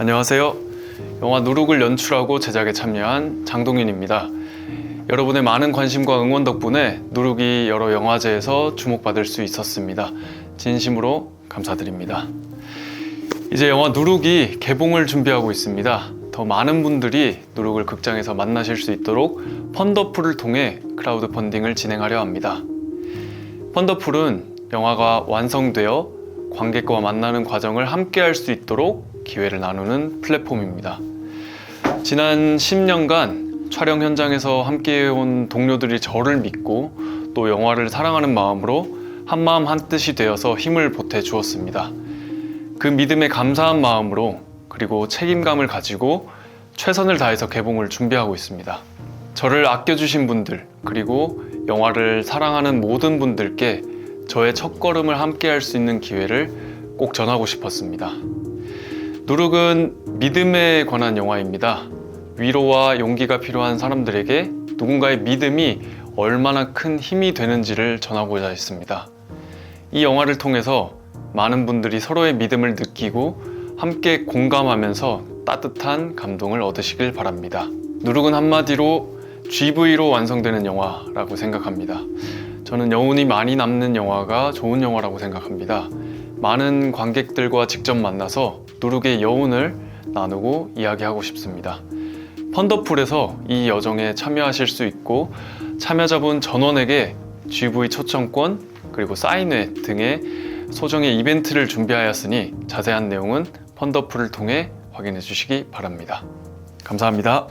안녕하세요. 영화 누룩을 연출하고 제작에 참여한 장동윤입니다. 여러분의 많은 관심과 응원 덕분에 누룩이 여러 영화제에서 주목받을 수 있었습니다. 진심으로 감사드립니다. 이제 영화 누룩이 개봉을 준비하고 있습니다. 더 많은 분들이 누룩을 극장에서 만나실 수 있도록 펀더풀을 통해 크라우드 펀딩을 진행하려 합니다. 펀더풀은 영화가 완성되어 관객과 만나는 과정을 함께 할 수 있도록 기회를 나누는 플랫폼입니다. 지난 10년간 촬영 현장에서 함께 해온 동료들이 저를 믿고 또 영화를 사랑하는 마음으로 한마음 한뜻이 되어서 힘을 보태 주었습니다. 그 믿음에 감사한 마음으로 그리고 책임감을 가지고 최선을 다해서 개봉을 준비하고 있습니다. 저를 아껴주신 분들 그리고 영화를 사랑하는 모든 분들께 저의 첫 걸음을 함께 할 수 있는 기회를 꼭 전하고 싶었습니다. 누룩은 믿음에 관한 영화입니다. 위로와 용기가 필요한 사람들에게 누군가의 믿음이 얼마나 큰 힘이 되는지를 전하고자 했습니다. 이 영화를 통해서 많은 분들이 서로의 믿음을 느끼고 함께 공감하면서 따뜻한 감동을 얻으시길 바랍니다. 누룩은 한마디로 GV로 완성되는 영화라고 생각합니다. 저는 여운이 많이 남는 영화가 좋은 영화라고 생각합니다. 많은 관객들과 직접 만나서 누룩의 여운을 나누고 이야기하고 싶습니다. 펀더풀에서 이 여정에 참여하실 수 있고 참여자분 전원에게 GV 초청권 그리고 사인회 등의 소정의 이벤트를 준비하였으니 자세한 내용은 펀더풀을 통해 확인해 주시기 바랍니다. 감사합니다.